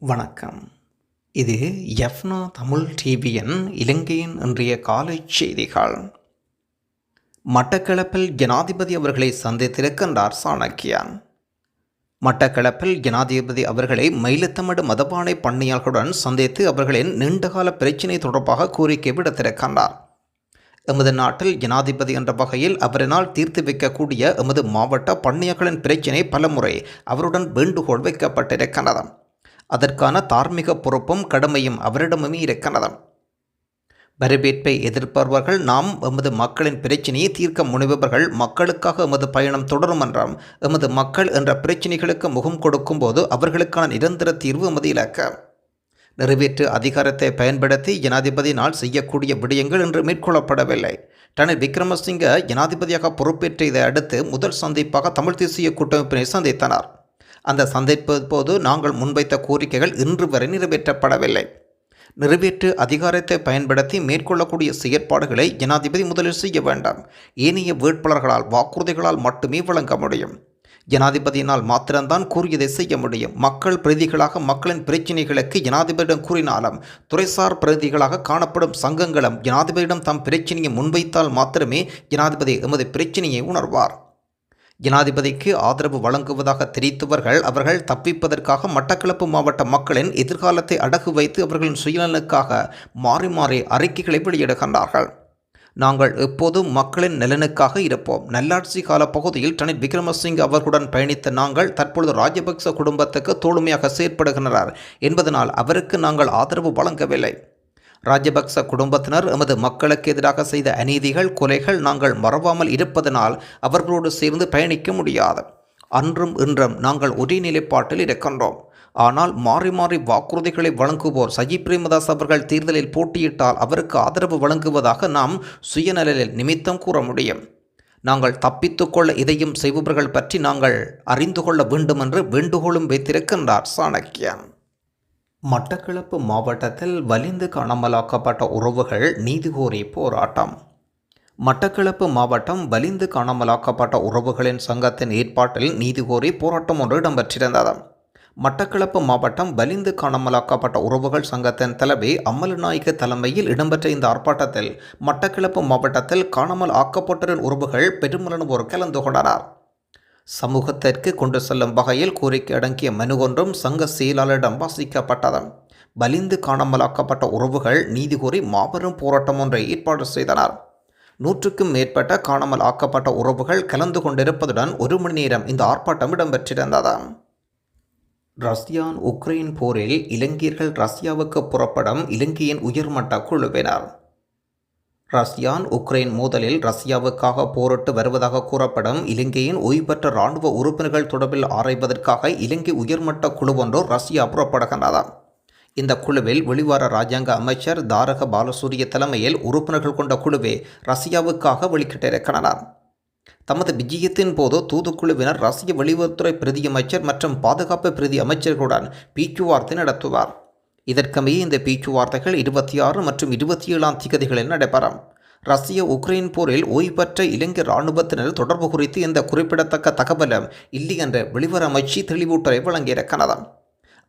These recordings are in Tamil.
வணக்கம். இது எஃப்னா தமிழ் டிவியின் இலங்கையின் இன்றைய காலை செய்திகள். மட்டக்களப்பில் ஜனாதிபதி அவர்களை சந்தித்திருக்கின்றார் சாணக்கியான். மட்டக்களப்பில் ஜனாதிபதி அவர்களை மயிலத்தமிடு மதபானை பண்ணையாளர்களுடன் சந்தித்து அவர்களின் நீண்டகால பிரச்சினை தொடர்பாக கோரிக்கை விடுத்திருக்கின்றார். எமது நாட்டில் ஜனாதிபதி என்ற வகையில் அவரினால் தீர்த்து வைக்கக்கூடிய எமது மாவட்ட பண்ணையர்களின் பிரச்சினை பலமுறை அவருடன் வேண்டுகோள் வைக்கப்பட்டிருக்கின்றது. அதற்கான தார்மீக பொறுப்பும் கடமையும் அவரிடமுமே இருக்கின்றது வரவேற்பை எதிர்ப்பவர்கள் நாம் எமது மக்களின் பிரச்சினையை தீர்க்க முனைபவர்கள் மக்களுக்காக எமது பயணம் தொடரும் என்றாம். எமது மக்கள் என்ற பிரச்சினைகளுக்கு முகம் கொடுக்கும்போது அவர்களுக்கான நிரந்தர தீர்வு எமது இலக்க. நிறைவேற்று அதிகாரத்தை பயன்படுத்தி ஜனாதிபதியினால் செய்யக்கூடிய விடயங்கள் இன்று மேற்கொள்ளப்படவில்லை. ரணில் விக்ரமசிங்க ஜனாதிபதியாக பொறுப்பேற்றதை அடுத்து முதல் சந்திப்பாக தமிழ் தேசிய கூட்டமைப்பினை சந்தித்தனர். அந்த சந்திப்பு போது நாங்கள் முன்வைத்த கோரிக்கைகள் இன்று வரை நிறைவேற்றப்படவில்லை. நிறைவேற்று அதிகாரத்தை பயன்படுத்தி மேற்கொள்ளக்கூடிய செயற்பாடுகளை ஜனாதிபதி முதலில் செய்ய வேண்டாம். ஏனைய வேட்பாளர்களால் வாக்குறுதிகளால் மட்டுமே வழங்க முடியும். ஜனாதிபதியினால் மாத்திரம்தான் கூறியதை செய்ய முடியும். மக்கள் பிரதிகளாக மக்களின் பிரச்சினைகளுக்கு ஜனாதிபதியிடம் கூறினாலும் துறைசார் பிரதிகளாக காணப்படும் சங்கங்களும் ஜனாதிபதியிடம் தம் பிரச்சினையை முன்வைத்தால் மாத்திரமே ஜனாதிபதி எமது பிரச்சினையை உணர்வார். ஜனாதிபதிக்கு ஆதரவு வழங்குவதாக தெரிவித்தவர்கள் அவர்கள் தப்பிப்பதற்காக மட்டக்களப்பு மாவட்ட மக்களின் எதிர்காலத்தை அடகு வைத்து அவர்களின் சுயநலனுக்காக மாறி மாறி அறிக்கைகளை வெளியிடுகின்றார்கள். நாங்கள் எப்போதும் மக்களின் நலனுக்காக இருப்போம். நல்லாட்சி கால பகுதியில் ரணில் விக்ரமசிங் அவர்களுடன் பயணித்த நாங்கள் தற்பொழுது ராஜபக்ச குடும்பத்துக்கு தோழமையாக செயற்படுகின்றனர் என்பதனால் அவருக்கு நாங்கள் ஆதரவு வழங்கவில்லை. ராஜபக்ச குடும்பத்தினர் எமது மக்களுக்கு எதிராக செய்த அநீதிகள் கொலைகள் நாங்கள் மறவாமல் இருப்பதனால் அவர்களோடு சேர்ந்து பயணிக்க முடியாது. அன்றும் இன்றும் நாங்கள் ஒரே நிலைப்பாட்டில் இருக்கின்றோம். ஆனால் மாறி மாறி வாக்குறுதிகளை வழங்குவோர் சஜி பிரேமதாஸ் அவர்கள் தேர்தலில் போட்டியிட்டால் அவருக்கு ஆதரவு வழங்குவதாக நாம் சுயநலில் நிமித்தம் கூற முடியும். நாங்கள் தப்பித்துக்கொள்ள இதையும் செய்பவர்கள் பற்றி நாங்கள் அறிந்து கொள்ள வேண்டும் என்று வேண்டுகோளும் வைத்திருக்கின்றார் சாணக்கியன். மட்டக்களப்பு மாவட்டத்தில் வலிந்து காணாமலாக்கப்பட்ட உறவுகள் நீதி கோரி போராட்டம். மட்டக்களப்பு மாவட்டம் வலிந்து காணாமலாக்கப்பட்ட உறவுகளின் சங்கத்தின் ஏற்பாட்டில் நீதி கோரி போராட்டம் ஒன்று இடம்பெற்றிருந்தது. மட்டக்களப்பு மாவட்டம் வலிந்து காணாமலாக்கப்பட்ட உறவுகள் சங்கத்தின் தலைவி அம்மலநாயக தலைமையில் இடம்பெற்ற இந்த ஆர்ப்பாட்டத்தில் மட்டக்களப்பு மாவட்டத்தில் காணாமல் ஆக்கப்பட்டோரின் உறவுகள் பெருமளவோர் கலந்து கொண்டனர். சமூகத்திற்கு கொண்டு செல்லும் வகையில் கோரிக்கை அடங்கிய மனு ஒன்றும் சங்க செயலாளரிடம் வாசிக்கப்பட்டது. பலிந்து காணாமலாக்கப்பட்ட உறவுகள் நீதி கோரி மாபெரும் போராட்டம் ஒன்றை ஏற்பாடு செய்தனர். நூற்றுக்கும் மேற்பட்ட காணாமல் ஆக்கப்பட்ட உறவுகள் கலந்து கொண்டிருப்பதுடன் ஒரு மணி நேரம் இந்த ஆர்ப்பாட்டம் இடம்பெற்றிருந்தது. ரஷ்யான் உக்ரைன் போரில் இலங்கையர்கள் ரஷ்யாவுக்கு புறப்படும் இலங்கையின் உயர்மட்ட குழுவினர். ரஷ்யான் உக்ரைன் மோதலில் ரஷ்யாவுக்காக போரிட்டு வருவதாக கூறப்படும் இலங்கையின் ஓய்வுபெற்ற இராணுவ உறுப்பினர்கள் தொடர்பில் ஆராய்வதற்காக இலங்கை உயர்மட்ட குழு ஒன்று ரஷ்யா புறப்படுகின்றது. இந்த குழுவில் வெளிவார ராஜாங்க அமைச்சர் தாரக பாலசூரிய தலைமையில் உறுப்பினர்கள் கொண்ட குழுவே ரஷ்யாவுக்காக வெளிக்கிட்டிருக்கின்றனர் தமது விஜயத்தின் போது தூதுக்குழுவினர் ரஷ்ய வெளியுறவுத்துறை பிரதி அமைச்சர் மற்றும் பாதுகாப்பு பிரதி அமைச்சர்களுடன் பேச்சுவார்த்தை நடத்துவார். இதற்கமைய இந்த பேச்சுவார்த்தைகள் இருபத்தி ஆறு மற்றும் இருபத்தி ஏழாம் திகதிகளில் நடைபெறும். ரஷ்ய உக்ரைன் போரில் ஓய்வு பெற்ற இலங்கை இராணுவத்தினர் தொடர்பு குறித்து எந்த குறிப்பிடத்தக்க தகவலும் இல்லை என்ற வெளிவர அமைச்சு தெளிவூட்டலை வழங்கியிருக்கிறது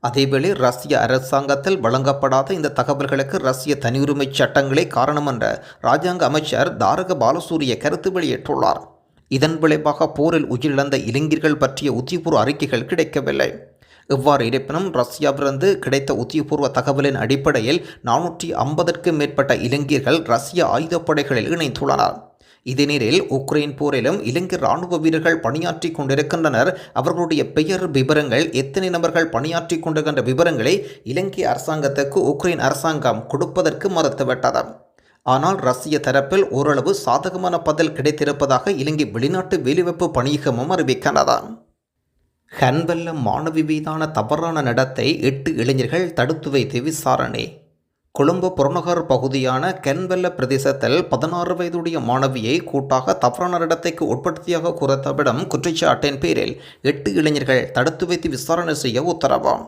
அதேவேளை ரஷ்ய அரசாங்கத்தில் வழங்கப்படாத இந்த தகவல்களுக்கு ரஷ்ய தனியுரிமை சட்டங்களே காரணம் என்ற ராஜாங்க அமைச்சர் தாரக பாலசூரிய கருத்து வெளியிட்டுள்ளார். இதன் விளைவாக போரில் உயிரிழந்த இளைஞர்கள் பற்றிய உத்திபூர்வ அறிக்கைகள் கிடைக்கவில்லை. எவ்வாறு இருப்பினும் ரஷ்யாவிலிருந்து கிடைத்த உத்தியபூர்வ தகவலின் அடிப்படையில் நானூற்றி ஐம்பதற்கும் மேற்பட்ட இலங்கையர்கள் ரஷ்ய ஆயுதப்படைகளில் இணைந்துள்ளனர். இதனிடையில் உக்ரைன் போரிலும் இலங்கை இராணுவ வீரர்கள் பணியாற்றி கொண்டிருக்கின்றனர். அவர்களுடைய பெயர் விவரங்கள் எத்தனை நபர்கள் பணியாற்றி கொண்டிருக்கின்ற விவரங்களை இலங்கை அரசாங்கத்துக்கு உக்ரைன் அரசாங்கம் கொடுப்பதற்கு மறுத்துவிட்டது. ஆனால் ரஷ்ய தரப்பில் ஓரளவு சாதகமான பதில் கிடைத்திருப்பதாக இலங்கை வெளிநாட்டு வேலைவாய்ப்பு பணியகமும் அறிவிக்கின்றன. ஹன்வெல்ல மாணவி மீதான தவறான நடத்தை எட்டு இளைஞர்கள் தடுத்து வைத்து விசாரணை. கொழும்பு புறநகர் பகுதியான கென்வெல்ல பிரதேசத்தில் பதினாறு வயதுடைய மாணவியை கூட்டாக தவறான நடத்தைக்கு உட்படுத்தியாக குறைத்தவிடம் குற்றச்சாட்டின் பேரில் எட்டு இளைஞர்கள் தடுத்து வைத்து விசாரணை செய்ய உத்தரவாம்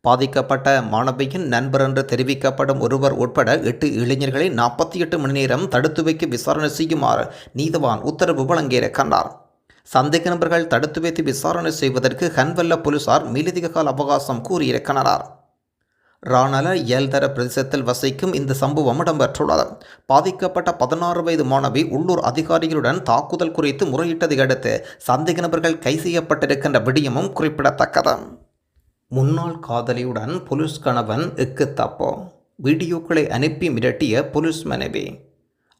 பாதிக்கப்பட்ட மாணவியின் நண்பர் என்று தெரிவிக்கப்படும் ஒருவர் உட்பட எட்டு இளைஞர்களை நாற்பத்தி எட்டு மணி நேரம் தடுத்து வைக்க விசாரணை செய்யுமாறு நீதவான் உத்தரவு வழங்கியிருக்கின்றார். சந்தேக நபர்கள் தடுத்து வைத்து விசாரணை செய்வதற்கு ஹன்வெல்ல போலீசார் மேலதிக கால அவகாசம் கூறியிருக்கின்றனர் ராணல ஏல்தர பிரதேசத்தில் வசிக்கும் இந்த சம்பவம் இடம்பெற்றுள்ளது. பாதிக்கப்பட்ட பதினாறு வயது மாணவி உள்ளூர் அதிகாரிகளுடன் தாக்குதல் குறித்து முறையிட்டதை அடுத்து சந்தேக நபர்கள் கை செய்யப்பட்டிருக்கின்ற விடயமும் குறிப்பிடத்தக்கது. முன்னாள் காதலியுடன் போலீஸ் கணவன் இக்கு தப்போ? வீடியோக்களை அனுப்பி மிரட்டிய போலீஸ் மனைவி.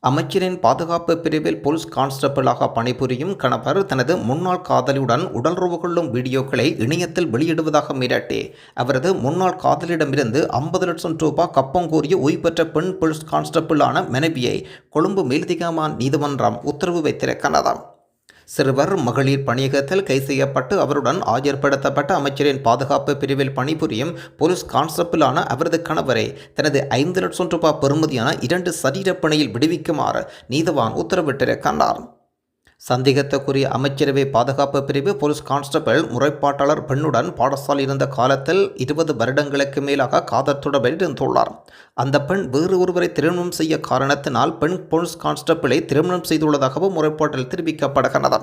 அமைச்சரின் பாதுகாப்பு பிரிவில் போலீஸ் கான்ஸ்டபிளாக பணிபுரியும் கணவர் தனது முன்னாள் காதலியுடன் உடலுறவு கொள்ளும் வீடியோக்களை இணையத்தில் வெளியிடுவதாக மிரட்டி அவரது முன்னாள் காதலியிடமிருந்து ஐம்பது லட்சம் ரூபாய் கப்பம் கோரிய ஓய்வு பெற்ற பெண் போலீஸ் கான்ஸ்டபிளான மனைவியை கொழும்பு மேல்திகாமான் நீதிமன்றம் உத்தரவு வைத்திருக்கிறது. சிறுவர் மகளிர் பணியகத்தில் கை செய்யப்பட்டு அவருடன் ஆஜர்படுத்தப்பட்ட அமைச்சரின் பாதுகாப்பு பிரிவில் பணிபுரியும் போலீஸ் கான்ஸ்டபிளான அவரது கணவரை தனது ஐந்து லட்சம் ரூபாய் பெறுமதியான இரண்டு சரீரப்பணியில் விடுவிக்குமாறு நீதவான் உத்தரவிட்டிருக்கின்றார். சந்தேகத்துக்குரிய அமைச்சரவை பாதுகாப்பு பிரிவு போலீஸ் கான்ஸ்டபிள் முறைப்பாட்டாளர் பெண்ணுடன் பாடசாலை இருந்த காலத்தில் இருபது வருடங்களுக்கு மேலாக காதல் தொடர்பில் இருந்துள்ளார். அந்த பெண் வேறு ஒருவரை திருமணம் செய்ய காரணத்தினால் பெண் போலீஸ் கான்ஸ்டபிளை திருமணம் செய்துள்ளதாகவும் முறைப்பாட்டில் தெரிவிக்கப்படுகிறது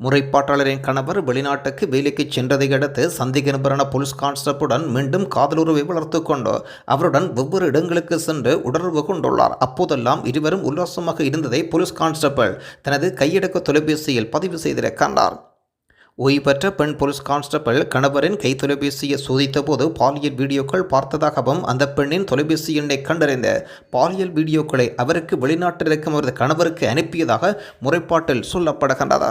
முறைப்பாட்டாளரின் கணவர் வெளிநாட்டுக்கு வேலைக்கு சென்றதை அடுத்து சந்தேக நபரான போலீஸ் கான்ஸ்டபிளுடன் மீண்டும் காதலுறவை வளர்த்து கொண்டு அவருடன் வெவ்வேறு இடங்களுக்கு சென்று உடலுறவு கொண்டுள்ளார். அப்போதெல்லாம் இருவரும் உல்லாசமாக இருந்ததை போலீஸ் கான்ஸ்டபிள் தனது கையடக்க தொலைபேசியில் பதிவு செய்திருக்கின்றார் ஓய்வு பெற்ற பெண் போலீஸ் கான்ஸ்டபிள் கணவரின் கை தொலைபேசியை சோதித்த போது பாலியல் வீடியோக்கள் பார்த்ததாகவும் அந்த பெண்ணின் தொலைபேசி எண்ணை கண்டறிந்த பாலியல் வீடியோக்களை அவருக்கு வெளிநாட்டில் இருக்கும் அவரது கணவருக்கு அனுப்பியதாக முறைப்பாட்டில் சொல்லப்படுகின்றது.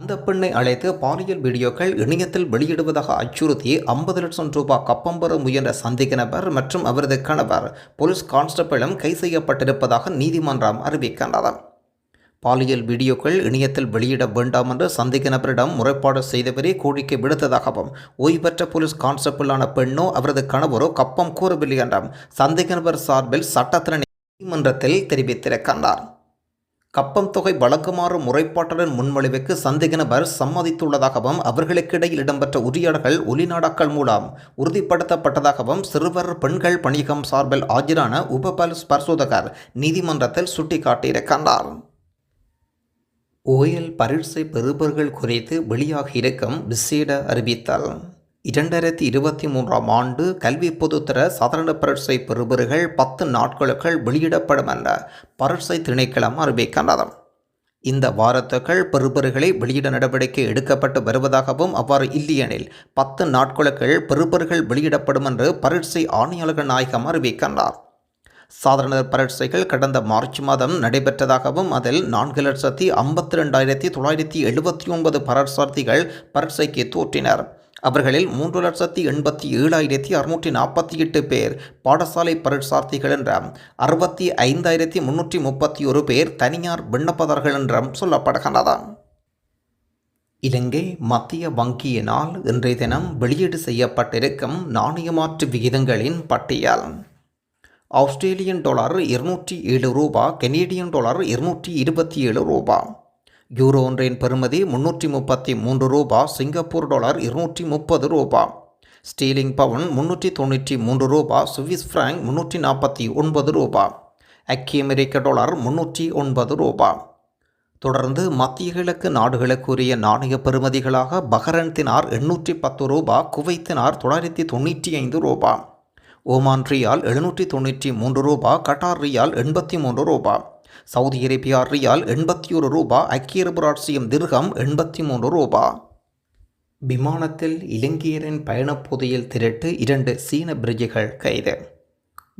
அந்த பெண்ணை அழைத்து பாலியல் வீடியோக்கள் இணையத்தில் வெளியிடுவதாக அச்சுறுத்தி ஐம்பது லட்சம் ரூபாய் கப்பம் பெற முயன்ற சந்தேக நபர் மற்றும் அவரது கணவர் போலீஸ் கான்ஸ்டபிளும் கை செய்யப்பட்டிருப்பதாக நீதிமன்றம் அறிவிக்கின்றது. பாலியல் வீடியோக்கள் இணையத்தில் வெளியிட வேண்டாம் என்று சந்தேக நபரிடம் முறைப்பாடு செய்தவரே கோரிக்கை விடுத்ததாகவும் ஓய்வற்ற போலீஸ் கான்ஸ்டபிளான பெண்ணோ அவரது கணவரோ கப்பம் கூறவில்லை என்றும் சந்தேக நபர் சார்பில் சட்டத்திறனை நீதிமன்றத்தில் தெரிவித்திருக்கின்றார். கப்பம் தொகை வழங்குமாறு முறைப்பாட்டுடன் முன்மொழிவுக்கு சந்தேக நபர் சம்மதித்துள்ளதாகவும் அவர்களுக்கிடையில் இடம்பெற்ற உரையாடல்கள் ஒலிநாடாக்கள் மூலம் உறுதிப்படுத்தப்பட்டதாகவும் சிறுவர் பெண்கள் பணியகம் சார்பில் ஆஜரான உபபல் பரிசோதகர் நீதிமன்றத்தில் சுட்டிக்காட்டியிருக்கின்றார். ஓயல் பரீட்சை பெறுபவர்கள் குறித்து வெளியாகியிருக்கும் விசேட அறிவித்தல். இரண்டாயிரத்தி இருபத்தி மூன்றாம் ஆண்டு கல்வி பொதுத்தர சாதாரண பரீட்சை பெறுபவர்கள் பத்து நாட்களுக்குள் வெளியிடப்படும் என்ற பரீட்சை திணைக்களம் அறிவிக்கின்றது. இந்த வாரத்துக்கள் பெறுபர்களை வெளியிட நடவடிக்கை எடுக்கப்பட்டு வருவதாகவும் அவ்வாறு இல்லையெனில் பத்து நாட்களுக்குள் பெறுபர்கள் வெளியிடப்படும் என்று பரீட்சை ஆணையாளர்கள் நாயகம் அறிவிக்கின்றார். சாதாரண பரீட்சைகள் கடந்த மார்ச் மாதம் நடைபெற்றதாகவும் அதில் நான்கு லட்சத்தி ஐம்பத்தி ரெண்டாயிரத்தி தொள்ளாயிரத்தி எழுபத்தி ஒன்பது பரீட்சார்த்திகள் பரீட்சைக்கு தோற்றினர். அவர்களில் மூன்று லட்சத்தி எண்பத்தி ஏழாயிரத்தி அறுநூற்றி நாற்பத்தி எட்டு பேர் பாடசாலை பரீட்சார்த்திகள் என்றும் அறுபத்தி ஐந்தாயிரத்தி முன்னூற்றி முப்பத்தி ஒரு பேர் தனியார் விண்ணப்பதார்கள் என்றும் சொல்லப்படுகின்றன. இலங்கை மத்திய வங்கியினால் இன்றைய தினம் வெளியீடு செய்யப்பட்டிருக்கும் நாணயமாற்று விகிதங்களின் பட்டியல். ஆஸ்திரேலியன் டாலர் இருநூற்றி ஏழு ரூபா கெனேடியன் டாலர் இருநூற்றி இருபத்தி ஏழு ரூபா. யூரோ ஒன்றின் பெறுமதி முன்னூற்றி முப்பத்தி மூன்று ரூபா சிங்கப்பூர் டாலர் இருநூற்றி முப்பது ரூபா. ஸ்டீலிங் பவுன் முன்னூற்றி தொண்ணூற்றி மூன்று ரூபா சுவிஸ் ஃப்ராங்க் முன்னூற்றி நாற்பத்தி ஒன்பது ரூபா. அக்கி அமெரிக்க டாலர் முன்னூற்றி ஒன்பது ரூபா. தொடர்ந்து மத்திய கிழக்கு நாடுகளுக்குரிய நாணய பெறுமதிகளாக பஹ்ரைன் தினார் எண்ணூற்றி பத்து ரூபா குவைத்தினார் தொள்ளாயிரத்தி தொண்ணூற்றி ஐந்து ரூபா. ஓமான் ரியால் எழுநூற்றி தொண்ணூற்றி மூன்று ரூபா கட்டார் ரியால் எண்பத்தி மூன்று ரூபா. சவுதி அரேபியா ரியால் எண்பத்தி ஒரு ரூபா ஐக்கிய அரபு ராட்சியம் திர்கம் எண்பத்தி மூன்று ரூபா. விமானத்தில் இலங்கையரின் பயணப்போதையில் திரட்டு இரண்டு சீன பிரிட்ஜுகள் கைது.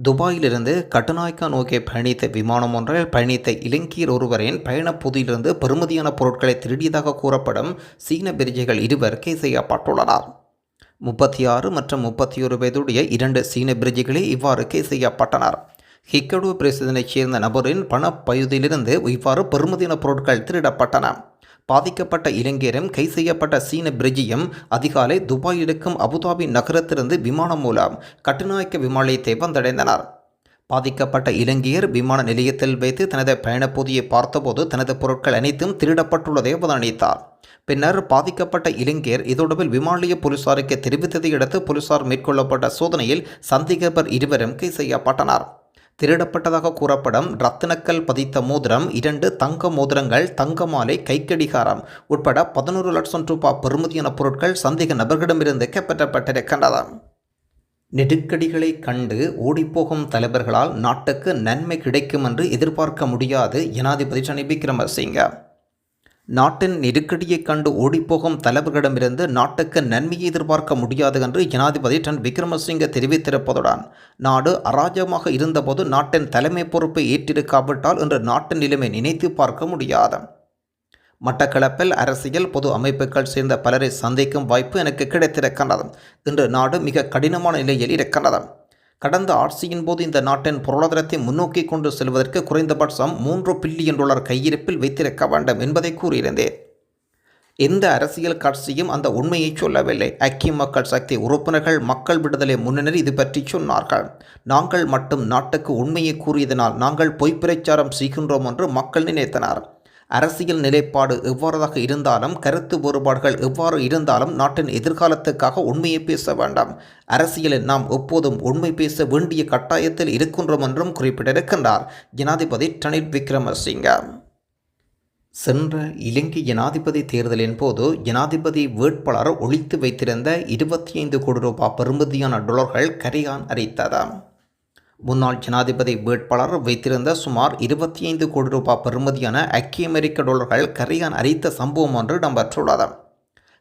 துபாயிலிருந்து கட்டுநாய்க்கா நோக்கி பயணித்த விமானம் ஒன்றில் பயணித்த இலங்கையர் ஒருவரின் பயணப்பொதியிலிருந்து பெறுமதியான பொருட்களை திருடியதாக கூறப்படும் சீன பிரிட்ஜுகள் இருவர் கைது செய்யப்பட்டுள்ளனர். முப்பத்தி ஆறு மற்றும் முப்பத்தி ஒரு வயதுடைய இரண்டு சீன பிரிட்ஜுகளே இவ்வாறு கைது செய்யப்பட்டனர். ஹிக்கடு பிரசிடனைச் சேர்ந்த நபரின் பணப்பயுதியிலிருந்து இவ்வாறு பெறுமதியான பொருட்கள் திருடப்பட்டன. பாதிக்கப்பட்ட இலங்கையரும் கை செய்யப்பட்ட சீன பிரிட்ஜியும் அதிகாலை துபாய் இருக்கும் அபுதாபி நகரத்திலிருந்து விமானம் மூலம் கட்டுநாயக்க விமானத்தை வந்தடைந்தனர். பாதிக்கப்பட்ட இலங்கையர் விமான நிலையத்தில் வைத்து தனது பயணப்பொதியை பார்த்தபோது தனது பொருட்கள் அனைத்தும் திருடப்பட்டுள்ளதை அவதானித்தார். பின்னர் பாதிக்கப்பட்ட இலங்கையர் இதொடர்பில் விமானிய போலீசாருக்கு தெரிவித்ததை அடுத்து போலீசார் மேற்கொள்ளப்பட்ட சோதனையில் சந்தேகபர் இருவரும் கை செய்யப்பட்டனர். திருடப்பட்டதாக கூறப்படும் ரத்தினக்கல் பதித்த மோதிரம் இரண்டு தங்க மோதிரங்கள் தங்க மாலை கைக்கடிகாரம் உட்பட பதினோரு லட்சம் ரூபாய் பெறுமதியான பொருட்கள் சந்தேக நபர்களிடமிருந்து கைப்பற்றப்பட்டிருக்கின்றன நெருக்கடிகளை கண்டு ஓடிப்போகும் தலைவர்களால் நாட்டுக்கு நன்மை கிடைக்கும் என்று எதிர்பார்க்க முடியாது ஜனாதிபதி சனி விக்ரமசிங்க. நாட்டின் நெருக்கடியைக் கண்டு ஓடிப்போகும் தலைவர்களிடமிருந்து நாட்டுக்கு நன்மையை எதிர்பார்க்க முடியாது என்று ஜனாதிபதி டன் விக்ரமசிங்க தெரிவித்திருப்பதுடன் நாடு அராஜகமாக இருந்தபோது நாட்டின் தலைமை பொறுப்பை ஏற்றிருக்காவிட்டால் இன்று நாட்டின் நிலைமை நினைத்து பார்க்க முடியாது. மட்டக்களப்பில் அரசியல் பொது அமைப்புகள் சேர்ந்த பலரை சந்திக்கும் வாய்ப்பு எனக்கு கிடைத்திருக்கின்றது. இன்று நாடு மிக கடினமான நிலையில் இருக்கின்றது. கடந்த ஆட்சியின் போது இந்த நாட்டின் பொருளாதாரத்தை முன்னோக்கி கொண்டு செல்வதற்கு குறைந்தபட்சம் மூன்று பில்லியன் டாலர் கையிருப்பில் வைத்திருக்க வேண்டும் என்பதை கூறியிருந்தேன். எந்த அரசியல் கட்சியும் அந்த உண்மையை சொல்லவில்லை. ஐக்கிய மக்கள் சக்தி உறுப்பினர்கள் மக்கள் விடுதலை முன்னணி இது பற்றி சொன்னார்கள். நாங்கள் மட்டும் நாட்டுக்கு உண்மையை கூறியதனால் நாங்கள் பொய்ப்பிரச்சாரம் செய்கின்றோம் என்று மக்கள் நினைத்தனர். அரசியல் நிலைப்பாடு எவ்வாறாக இருந்தாலும் கருத்து வேறுபாடுகள் எவ்வாறு இருந்தாலும் நாட்டின் எதிர்காலத்துக்காக உண்மையை பேச வேண்டாம். அரசியலில் நாம் எப்போதும் உண்மை பேச வேண்டிய கட்டாயத்தில் இருக்கின்றோம் என்றும் குறிப்பிட்டிருக்கின்றார் ஜனாதிபதி ரணில் விக்ரமசிங்க. சென்ற இலங்கை ஜனாதிபதி தேர்தலின் போது ஜனாதிபதி வேட்பாளர் ஒழித்து வைத்திருந்த இருபத்தி ஐந்து கோடி ரூபாய் பெறுமதியான டாலர்கள் கரையான் அறித்ததாம் முன்னாள் ஜனாதிபதி வேட்பாளர் வைத்திருந்த சுமார் இருபத்தி ஐந்து கோடி ரூபாய் பெறுமதியான ஐக்கிய அமெரிக்க டாலர்கள் கரையான் அரித்த சம்பவம் ஒன்று இடம்பெற்றுள்ளது.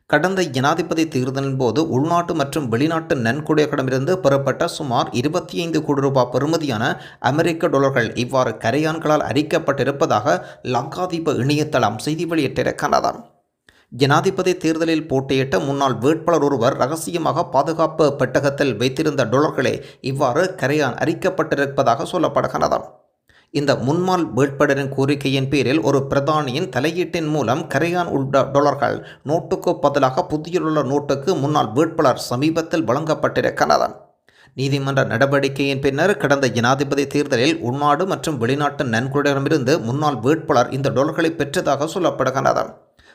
கடந்த ஜனாதிபதி தேர்தலின் போது உள்நாட்டு மற்றும் வெளிநாட்டு நன்கொடைகளிடமிருந்து பெறப்பட்ட சுமார் இருபத்தி ஐந்து கோடி ரூபாய் பெறுமதியான அமெரிக்க டாலர்கள் இவ்வாறு கரையான்களால் அரிக்கப்பட்டிருப்பதாக லங்காதீப இணையதளம் செய்தி வெளியிட்டிருக்கிறது ஜனாதிபதி தேர்தலில் போட்டியிட்ட முன்னாள் வேட்பாளர் ஒருவர் ரகசியமாக பாதுகாப்பு பெட்டகத்தில் வைத்திருந்த டொலர்களே இவ்வாறு கரையான் அரிக்கப்பட்டிருப்பதாக சொல்லப்படுகிறது இந்த முன்னாள் வேட்பாளரின் கோரிக்கையின் பேரில் ஒரு பிரதானியின் தலையீட்டின் மூலம் கரையான் உள்ள டொலர்கள் நோட்டுக்கு பதிலாக புதியுள்ள நோட்டுக்கு முன்னாள் வேட்பாளர் சமீபத்தில் வழங்கப்பட்டிருக்கிறது நீதிமன்ற நடவடிக்கையின் பின்னர் கடந்த ஜனாதிபதி தேர்தலில் உள்நாடு மற்றும் வெளிநாட்டு நன்கொடையிடமிருந்து முன்னாள் வேட்பாளர் இந்த டொலர்களை பெற்றதாக சொல்லப்படுகிறது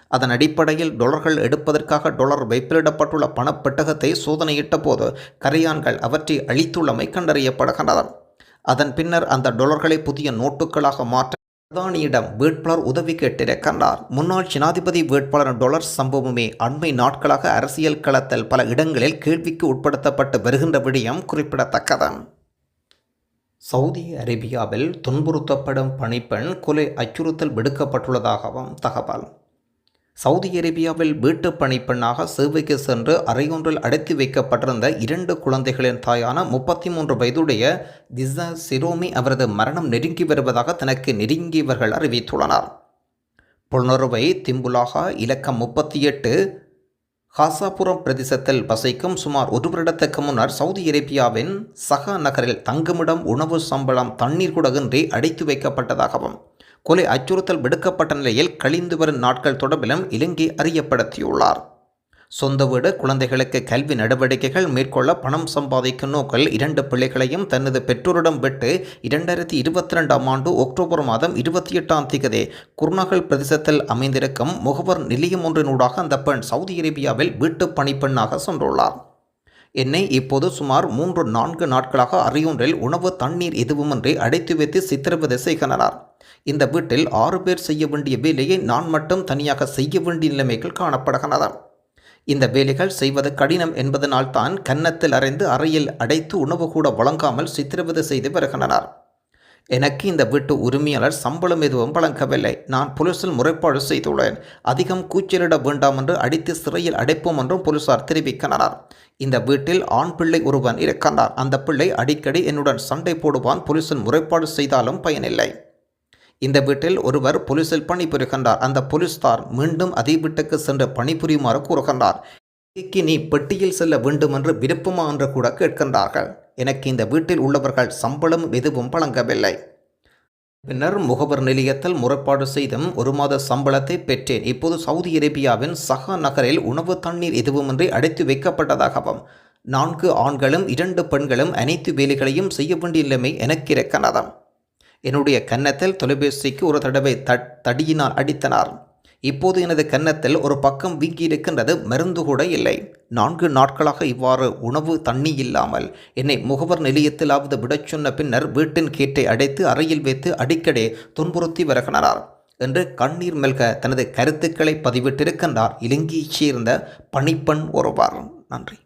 அதன் அடிப்படையில் டொலர்கள் எடுப்பதற்காக டொலர் வைப்பிலிடப்பட்டுள்ள பணப்பெட்டகத்தை சோதனையிட்ட போது கரையான்கள் அவற்றை அழித்துள்ளமை கண்டறியப்படுகின்றன. அதன் பின்னர் அந்த டொலர்களை புதிய நோட்டுகளாக மாற்ற பிரதானியிடம் வேட்பாளர் உதவி கேட்டிருக்கின்றார். முன்னாள் ஜனாதிபதி வேட்பாளர் டொலர் சம்பவமே அண்மை நாட்களாக அரசியல் களத்தில் பல இடங்களில் கேள்விக்கு உட்படுத்தப்பட்டு வருகின்ற விடயம் குறிப்பிடத்தக்கது. சவுதி அரேபியாவில் துன்புறுத்தப்படும் பணிப்பெண் கொலை அச்சுறுத்தல் விடுக்கப்பட்டுள்ளதாகவும் தகவல். சவுதி அரேபியாவில் வீட்டு பணிப்பெண்ணாக சேவைக்கு சென்று அறையொன்றில் அடைத்து வைக்கப்பட்டிருந்த இரண்டு குழந்தைகளின் தாயான முப்பத்தி மூன்று வயதுடைய திசா சிரோமி அவரது மரணம் நெருங்கி வருவதாக தனக்கு நெருங்கியவர்கள் அறிவித்துள்ளனர். புலனறுவை திம்புலாகா இலக்கம் முப்பத்தி எட்டு ஹாசாபுரம் பிரதேசத்தில் வசிக்கும் சுமார் ஒரு வருடத்துக்கு முன்னர் சவுதி அரேபியாவின் சஹா நகரில் தங்குமிடம் உணவு சம்பளம் தண்ணீர் குடகின்றி அடைத்து வைக்கப்பட்டதாகவும் கொலை அச்சுறுத்தல் விடுக்கப்பட்ட நிலையில் கழிந்து வரும் நாட்கள் தொடர்பிலும் இலங்கை அறியப்படுத்தியுள்ளார். சொந்த வீடு குழந்தைகளுக்கு கல்வி நடவடிக்கைகள் மேற்கொள்ள பணம் சம்பாதிக்கும் நோக்கில் இரண்டு பிள்ளைகளையும் தனது பெற்றோரிடம் விட்டு இரண்டாயிரத்தி இருபத்தி ரெண்டாம் ஆண்டு அக்டோபர் மாதம் இருபத்தி எட்டாம் தேதி குருநகல் பிரதேசத்தில் அமைந்திருக்கும் முகவர் நிலையம் ஒன்றினூடாக அந்த பெண் சவுதி அரேபியாவில் வீட்டு பணிப்பெண்ணாக சென்றுள்ளார். என்னை இப்போது சுமார் மூன்று நான்கு நாட்களாக அரியூன்றில் உணவு தண்ணீர் எதுவுமின்றி அடைத்து வைத்து சித்திரவதை செய்கின்றனர். இந்த வீட்டில் ஆறு பேர் செய்ய வேண்டிய வேலையை நான் மட்டும் தனியாக செய்ய வேண்டிய நிலைமைகள் காணப்படுகின்றன. இந்த வேலைகள் செய்வது கடினம் என்பதனால் தான் கன்னத்தில் அறைந்து அறையில் அடைத்து உணவு கூட வழங்காமல் சித்திரவதை செய்து வருகின்றனர். எனக்கு இந்த வீட்டு உரிமையாளர் சம்பளம் எதுவும் வழங்கவில்லை. நான் போலீசில் முறைப்பாடு செய்துள்ளேன். அதிகம் கூச்சலிட வேண்டாம் என்று அடித்து சிறையில் அடைப்போம் என்றும் போலீசார் தெரிவிக்கின்றனர். இந்த வீட்டில் ஆண் பிள்ளை ஒருவன் இருக்கின்றார் அந்த பிள்ளை அடிக்கடி என்னுடன் சண்டை போடுவான். போலீசில் முறைப்பாடு செய்தாலும் பயனில்லை. இந்த வீட்டில் ஒருவர் போலீசில் பணிபுரிகின்றார். அந்த போலீஸ்தார் மீண்டும் அதே வீட்டுக்கு சென்று பணிபுரியுமாறு கூறுகின்றார். இக்கு நீ பெட்டியில் செல்ல வேண்டும் என்று விருப்பமா என்று கூட கேட்கின்றார்கள். எனக்கு இந்த வீட்டில் உள்ளவர்கள் சம்பளம் எதுவும் வழங்கவில்லை. பின்னர் முகவர் நிலையத்தில் முறைப்பாடு செய்தும் ஒரு மாத சம்பளத்தை பெற்றேன். இப்போது சவுதி அரேபியாவின் சஹா நகரில் உணவு தண்ணீர் எதுவுமின்றி அடைத்து வைக்கப்பட்டதாகவும் நான்கு ஆண்களும் இரண்டு பெண்களும் அனைத்து வேலைகளையும் செய்ய வேண்டிய நிலைமை எனக்கு இருக்கிறதாம் என்னுடைய கன்னத்தில் தொலைபேசிக்கு ஒரு தடவை தட் தடியினால் அடித்தனர். இப்போது எனது கன்னத்தில் ஒரு பக்கம் வீங்கியிருக்கின்றது மருந்து கூட இல்லை. நான்கு நாட்களாக இவ்வாறு உணவு தண்ணி இல்லாமல் என்னை முகவர் நிலையத்திலாவது விடச் சொன்ன பின்னர் வீட்டின் கேட்டை அடைத்து அறையில் வைத்து அடிக்கடி துன்புறுத்தி வருகிறார் என்று கண்ணீர் மெல்க தனது கருத்துக்களை பதிவிட்டிருக்கின்றார். இலங்கையைச் சேர்ந்த பணிப்பெண் ஒருவார். நன்றி.